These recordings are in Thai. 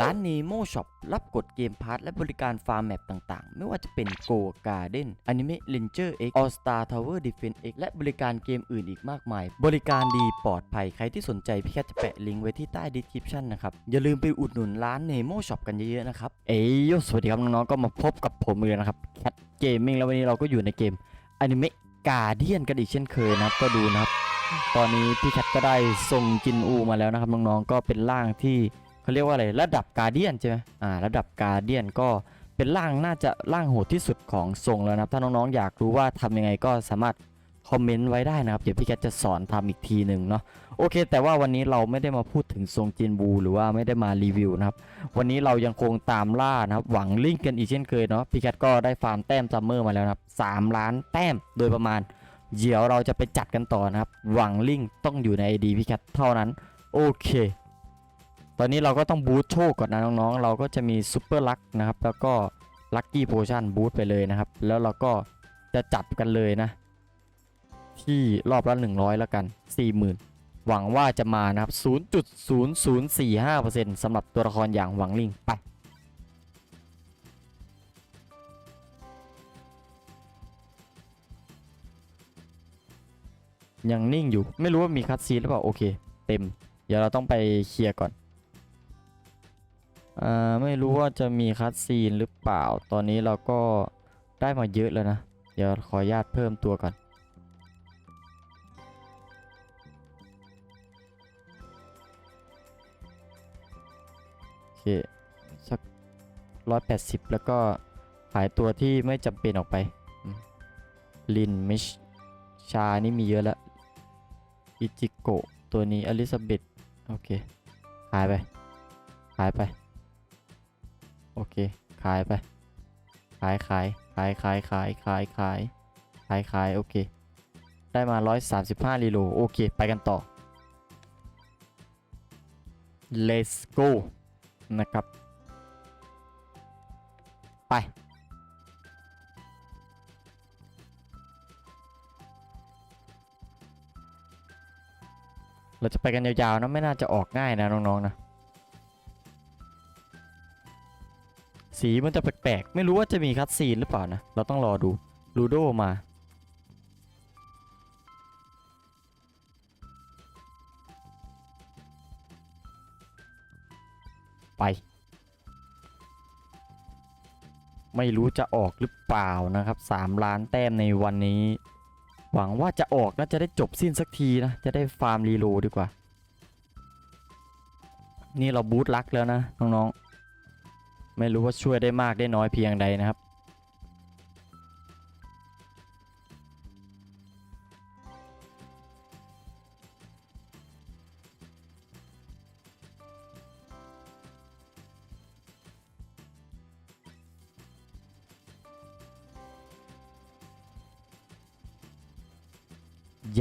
ร้าน Nemo Shop รับกดเกมพาร์ทและบริการฟาร์มแมปต่างๆ ไม่ว่าจะเป็น Go Garden Anime Ranger X All Star Tower Defense X และบริการเกมอื่นอีกมากมาย บริการดีปลอดภัย ใครที่สนใจพี่แคทจะแปะลิงก์ไว้ที่ใต้ description นะครับ อย่าลืมไปอุดหนุนร้าน Nemo Shop กันเยอะๆนะครับ เอ้ยโยสวัสดีครับน้องๆก็มาพบกับผมเลยนะครับแคทเกมมิ่งแล้ววันนี้เราก็อยู่ในเกม Anime Guardian กันอีกเช่นเคยนะครับก็ดูนะครับ ตอนนี้พี่แคทก็ได้ส่งจินอูมาแล้วนะครับน้องๆก็เป็นร่างที่ เขาเรียกว่าอะไรระดับการเดียนใช่ไหมอ่าระดับการเดียนก็เป็นร่างน่าจะร่างโหดที่สุดของทรงแล้วนะครับ ถ้าน้องๆอยากรู้ว่าทำยังไงก็สามารถคอมเมนต์ไว้ได้นะครับ เดี๋ยวพี่แคทจะสอนทำอีกทีหนึ่งเนาะโอเค แต่ว่าวันนี้เราไม่ได้มาพูดถึงทรงจินบู หรือว่าไม่ได้มารีวิวนะครับ วันนี้เรายังคงตามล่านะครับ หวังลิงก์กันอีกเช่นเคยเนาะพี่แคทก็ได้ฟาร์มแต้มซัมเมอร์มาแล้วนะครับ3ล้านแต้มโดยประมาณ เดี๋ยวเราจะไปจัดกันต่อนะครับ หวังลิงก์ต้องอยู่ใน ID พี่แคทเท่านั้น โอเค ตอนนี้เราก็ต้องบูทโชคก่อนนะน้องๆ เราก็จะมีซูเปอร์ลักนะครับ แล้วก็ลัคกี้โพชั่นบูทไปเลยนะครับ แล้วเราก็จะจัดกันเลยนะ ที่รอบละ 100 แล้วกัน 40,000 หวังว่าจะมานะครับ 0.0045%สำหรับตัวละครอย่างหวังลิงไปยังนิ่งอยู่ไม่รู้ว่ามีคัดซีนหรือเปล่าโอเค เต็ม เดี๋ยวเราต้องไปเคลียร์ก่อน อ่าไม่รู้ว่าจะมีคัดซีนหรือเปล่า ตอนนี้เราก็ได้มาเยอะแล้วนะ เดี๋ยวขออนุญาตเพิ่มตัวก่อน โอเค สักร้อยแปดสิบแล้วก็ขายตัวที่ไม่จำเป็นออกไป ลินมิชชานี่มีเยอะแล้วอิจิโกตัวนี้อลิซาเบธโอเคขายไปขายไป โอเค ขายไป ขายขายขายขายขายขายขายขายขายโอเค ได้มา 135รีโลโอเค ไปกันต่อ let's go นะครับ ไป เราจะไปกันยาวๆนะไม่น่าจะออกง่ายนะน้องๆนะ สีมันจะแปลกๆ ไม่รู้ว่าจะมีคัดซีนหรือเปล่านะ เราต้องรอดูลูโดมา ไป ไม่รู้จะออกหรือเปล่านะครับ 3 ล้านแต้มในวันนี้ หวังว่าจะออกนะจะได้จบสิ้นสักทีนะ จะได้ฟาร์มรีโลดดีกว่า นี่เราบูทลักแล้วนะ น้อง ๆ ไม่รู้ว่าช่วยได้มากได้น้อยเพียงใดนะครับ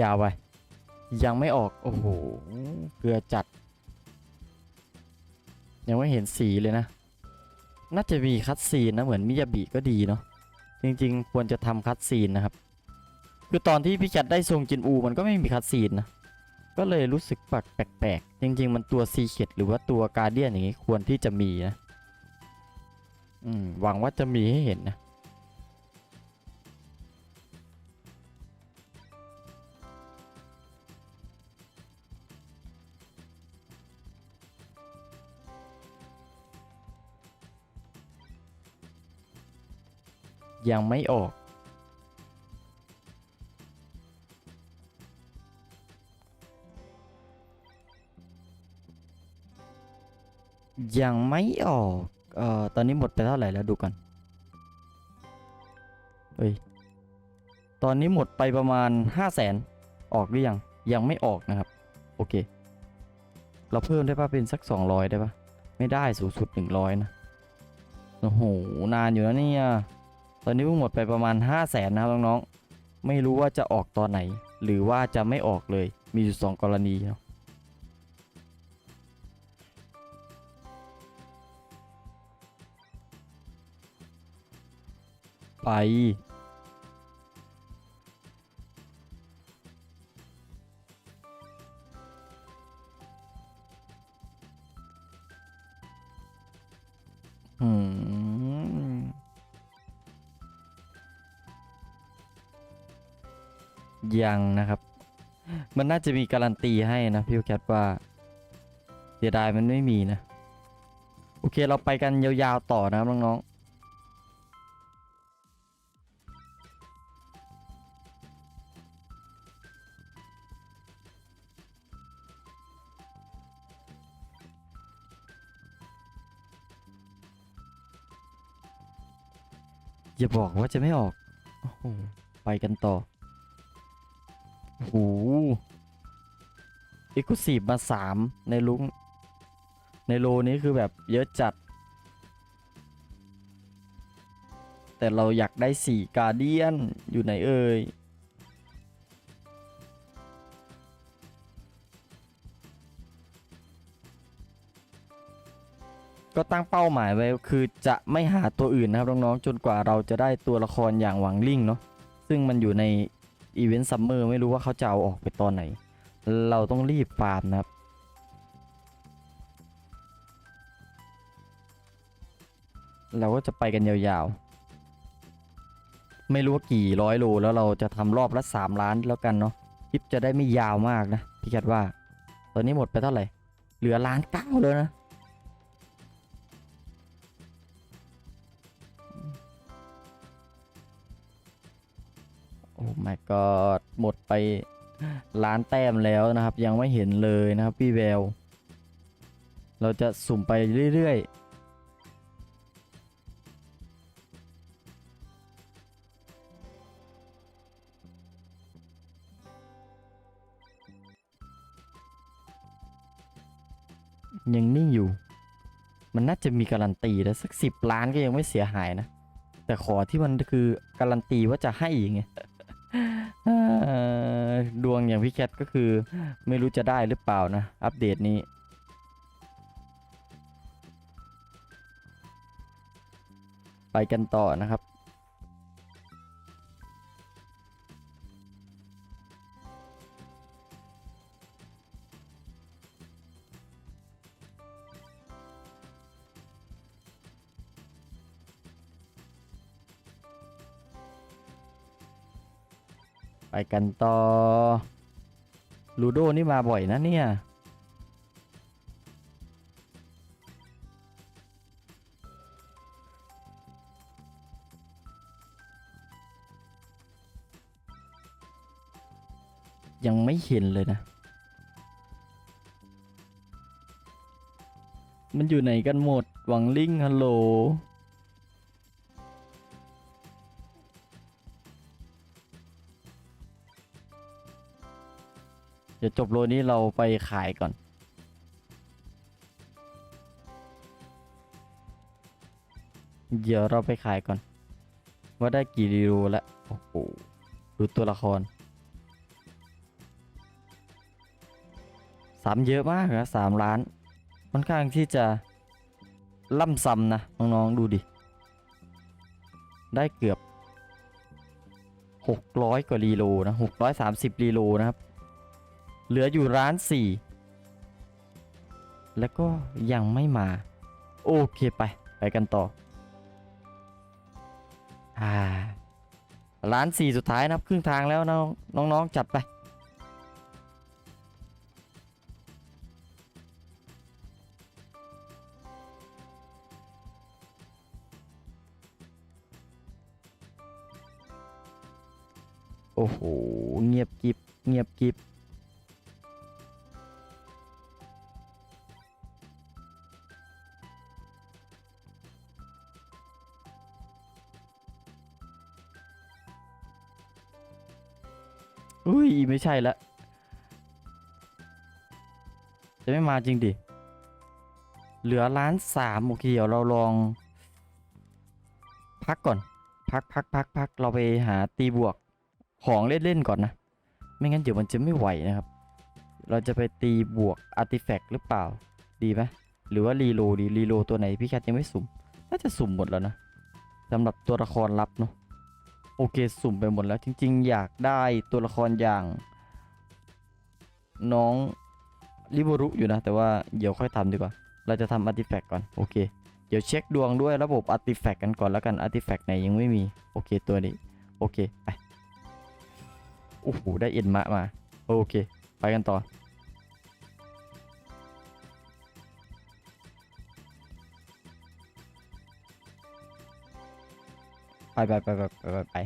ยาวไปยังไม่ออก โอ้โห เกลือจัด ยังไม่เห็นสีเลยนะ น่าจะมีคัดซีนนะเหมือนมิยาบิก็ดีเนาะจริงๆ ควรจะทำคัดซีนนะครับ คือตอนที่พี่จัดได้ทรงจินอูมันก็ไม่มีคัดซีนนะ ก็เลยรู้สึกแปลกๆ จริง ๆ มันตัวซีเ e ดหรือว่าตัวการเดียนอย่างนี้ควรที่จะมีนะ อืมหวังว่าจะมีให้เห็นนะ ยังไม่ออก ยังไม่ออก เอ่อ ตอนนี้หมดไปเท่าไหร่แล้วดูกันเฮ้ย ตอนนี้หมดไปประมาณ 5 0 0แสนออกหรือยัง ยังไม่ออกนะครับ โอเค เราเพิ่มได้ป่ะเป็นสัก 200 ได้ป่ะ ไม่ได้สูงสุด 100 นะ โอ้โห นานอยู่นะเนี่ย ตอนนี้เพิ่งหมดไปประมาณ 5 0 0แสนนะครับน้องๆ ไม่รู้ว่าจะออกตอนไหน หรือว่าจะไม่ออกเลย มีอยู่สองกรณีเนาะไป ยังนะครับ มันน่าจะมีการันตีให้นะพี่แคทว่าเสียดายมันไม่มีนะ โอเคเราไปกันยาวๆต่อนะครับน้องๆอย่าบอกว่าจะไม่ออกโอ้โหไปกันต่อ โอ้โหเอ็กซ์คลูซีมาสามในลุงในโลนี้คือแบบเยอะจัด แต่เราอยากได้สี่กาเดียนอยู่ไหนเอ่ยก็ตั้งเป้าหมายไว้คือจะไม่หาตัวอื่นนะครับน้องๆจนกว่าเราจะได้ตัวละครอย่างหวังลิงเนาะซึ่งมันอยู่ใน อีเวนต์ซัมเมอร์ไม่รู้ว่าเขาจะเอาออกไปตอนไหน เราต้องรีบฟาร์มนะครับเราก็จะไปกันยาวๆ ไม่รู้ว่ากี่ร้อยโลแล้วเราจะทำรอบละ 3 ล้านแล้วกันเนาะคลิปจะได้ไม่ยาวมากนะพี่แคทว่า ตอนนี้หมดไปเท่าไหร่ เหลือล้านเก้าแล้วนะ โอ้ my god หมดไปล้านแต้มแล้วนะครับ ยังไม่เห็นเลยนะครับพี่แวว เราจะสุ่มไปเรื่อยๆยังนิ่งอยู่ มันน่าจะมีการันตีแล้วสักสิบล้านก็ยังไม่เสียหายนะ แต่ขอที่มันคือการันตีว่าจะให้อย่างเงี้ย ดวงอย่างพี่แคทก็คือ ไม่รู้จะได้หรือเปล่านะ อัปเดตนี้ไปกันต่อนะครับ กันต่อลูโดนี่มาบ่อยนะเนี่ยยังไม่เห็นเลยนะ มันอยู่ไหนกันหมด หวังลิงฮัลโหล ดี๋ยวจบโลนี้เราไปขายก่อน เดี๋ยวเราไปขายก่อน ว่าได้กี่รีโรแล้วโอ้โหดูตัวละครสามเยอะมากนะสามล้านค่อนข้างที่จะล่ำซ้ำนะน้องๆดูดิ ได้เกือบ 600 กว่ารีโลนะ 630รีโลนะครับ เหลืออยู่ร้านสี่แล้วก็ยังไม่มา โอเคไป ไปกันต่ออ่าร้านสี่สุดท้ายนะครับครึ่งทางแล้วน้องน้องๆจัดไป โอ้โห เงียบกิบเงียบกิบ อุ้ยไม่ใช่ละ จะไม่มาจริงดิ เหลือล้านสามโอเคเดี๋ยวเราลอง พักก่อน พักพักพักพักเราไปหาตีบวกของเล่นๆก่อนนะ ไม่งั้นเดี๋ยวมันจะไม่ไหวนะครับ เราจะไปตีบวกอาร์ติแฟกต์หรือเปล่า ดีไหมหรือว่ารีโลดีรีโลตัวไหนพี่แคทยังไม่สุ่ม น่าจะสุ่มหมดแล้วนะสำหรับตัวละครลับเนาะ โอเคสุ่มไปหมดแล้วจริง ๆ อยากได้ตัวละครอย่าง น้องริบรุอยู่นะ แต่ว่าเดี๋ยวค่อยทำดีกว่า เราจะทำอาร์ติแฟกต์ก่อน โอเค เดี๋ยวเช็คดวงด้วยระบบอาร์ติแฟกต์กันก่อนแล้วกันอาร์ติแฟกต์ไหนยังไม่มี โอเคตัวนี้ โอเค ไป โอ้โห ได้เอ็นมะมา โอเค ไปกันต่อ ไปไปไปไปไปไปไป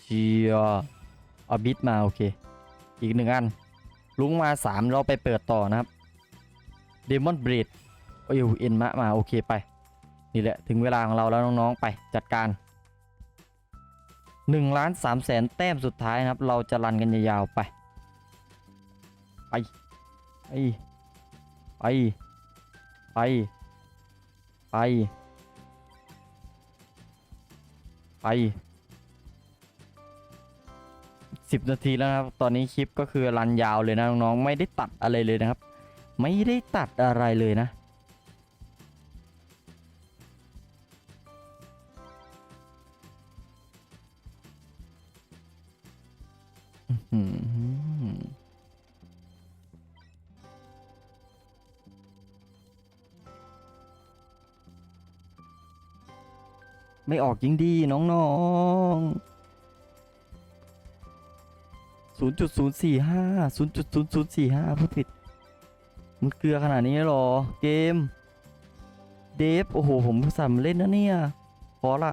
เชียเอาบิดมาโอเค อีกหนึ่งอัน ลุงมาสามเราไปเปิดต่อนะครับเดมอนบรดโอ้ยเอ็นมะมาโอเคไป นี่แหละถึงเวลาของเราแล้วน้องๆไปจัดการ1ล้าน3แสนแต้มสุดท้ายนะครับ เราจะรันกันยาวๆไป ไปไปไปไป ไปสิบนาทีแล้วนะครับ ตอนนี้คลิปก็คือรันยาวเลยนะน้องๆไม่ได้ตัดอะไรเลยนะครับ ไม่ได้ตัดอะไรเลยนะ ไม่ออกยิ่งดีน้องๆศูนย์จุดศูนย์สี่ห้าศูนย์จุดศูนย์ศูนย์สี่ห้าพูดผิด มันเกลือขนาดนี้หรอ เกม เดฟ โอ้โห ผมสั่มเล่นนะเนี่ย พอละ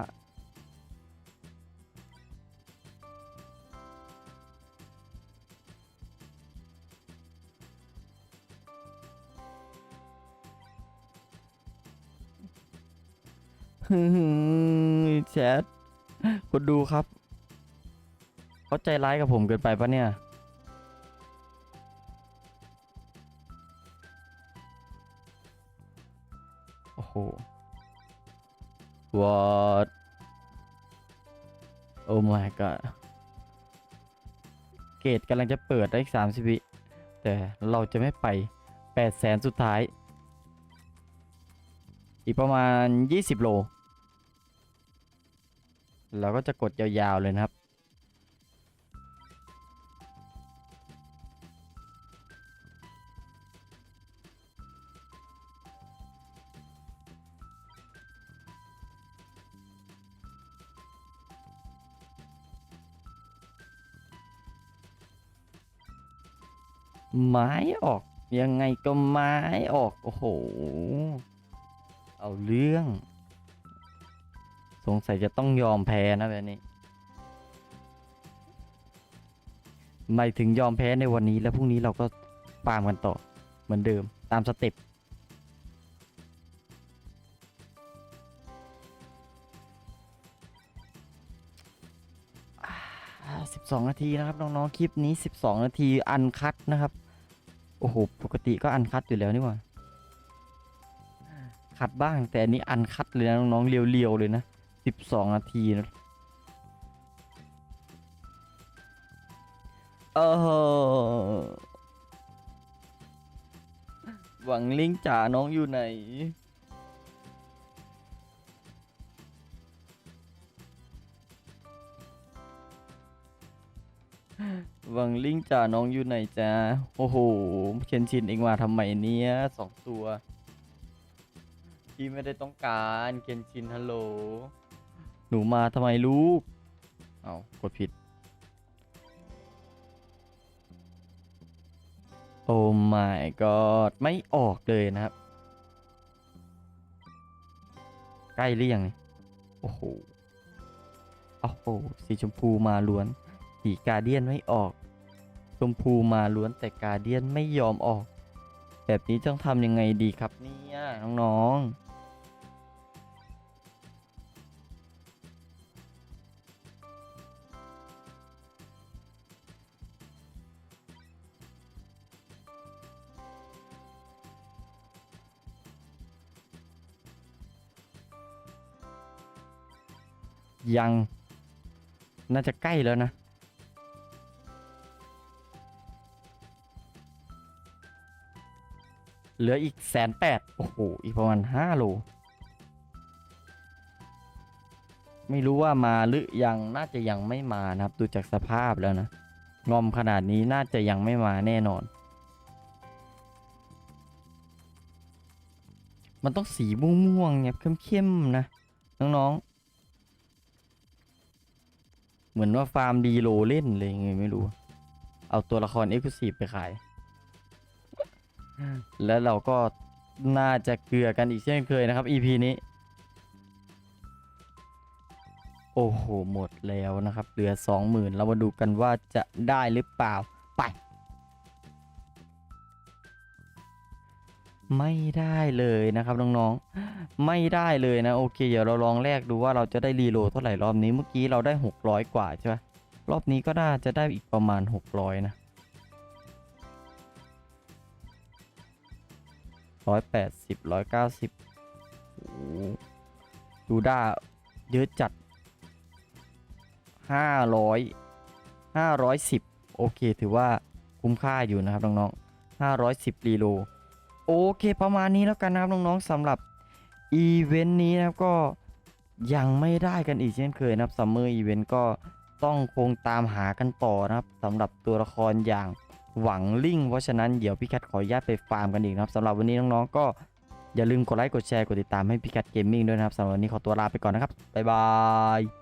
แชทคนดูครับเขาใจร้ายกับผมเกินไปปะเนี่ย โอ้โห what oh my god เกตกำลังจะเปิดได้อีกสามสิบวิแต่เราจะไม่ไปแปดแสนสุดท้าย อีกประมาณ20โล เราก็จะกดยาวๆเลยนะครับ ไม้ออกยังไงก็ไม้ออก โอ้โห เอาเรื่อง สงสัยจะต้องยอมแพ้นะแบบนี้ ไม่ถึงยอมแพ้ในวันนี้แล้วพรุ่งนี้เราก็ปามกันต่อ เหมือนเดิมตามสเต็ปสิบสองนาทีนะครับน้องๆคลิปนี้ 12 นาทีอันคัดนะครับ โอ้โหปกติก็อันคัดอยู่แล้วนี่หว่าคัดบ้างแต่อันนี้อันคัดเลยนะน้องๆเรียวๆเลยนะ 12นาทีนะเออหวังลิงจ๋าน้องอยู่ไหน หวังลิงจ๋าน้องอยู่ไหนจ้าโอ้โห เคนชินเองมาทำไมเนี่ยสองตัว พี่ไม่ได้ต้องการเคนชินฮัลโหล หนูมาทำไมลูก เอากดผิด โอ้ my god ไม่ออกเลยนะครับ ใกล้หรือยังโอ้โห โอ้โห สีชมพูมาล้วน สีกาเดียนไม่ออก ชมพูมาล้วนแต่กาเดียนไม่ยอมออก แบบนี้ต้องทำยังไงดีครับเนี่ยน้องๆ ยังน่าจะใกล้แล้วนะ เหลืออีกแสนแปดโอ้โห อีกประมาณห้าโล ไม่รู้ว่ามาหรือยัง น่าจะยังไม่มานะครับ ดูจากสภาพแล้วนะ งอมขนาดนี้น่าจะยังไม่มาแน่นอน มันต้องสีม่วงๆเนี่ยเข้มๆนะ น้อง ๆ มือนว่าฟาร์มดีโลเล่นเลยไงไม่รู้ เอาตัวละครเอ็กซ์คลูซีฟไปขาย แล้วเราก็น่าจะเกลือกันอีกเช่นเคยนะครับ EP นี้ โอ้โห หมดแล้วนะครับ เหลือ 20,000 เรามาดูกันว่าจะได้หรือเปล่า ไป ไม่ได้เลยนะครับน้องๆ ไม่ได้เลยนะโอเคเดี๋ยวเราลองแลกดูว่าเราจะได้รีโหลดเท่าไหร่รอบนี้เมื่อกี้เราได้ 600 กว่าใช่ไหมรอบนี้ก็น่าจะได้อีกประมาณ 600 นะร้อยแปดสิบร้อยเก้าสิบดูด้าเยอะจัดห้าร้อยห้าร้อยสิบโอเคถือว่าคุ้มค่าอยู่นะครับน้องๆห้าร้อยสิบรีโล โอเคประมาณนี้แล้วกันนะครับน้องๆสำหรับอีเวนต์นี้นะครับก็ยังไม่ได้กันอีกเช่นเคยนะครับซัมเมอร์อีเวนต์ก็ต้องคงตามหากันต่อนะครับสำหรับตัวละครอย่างหวังลิงเพราะฉะนั้นเดี๋ยวพี่แคทขออนุญาตไปฟาร์มกันอีกนะครับสำหรับวันนี้น้องๆก็อย่าลืมกดไลค์กดแชร์กดติดตามให้พี่แคทเกมมิ่งด้วยนะครับสำหรับวันนี้ขอตัวลาไปก่อนนะครับบ๊ายบาย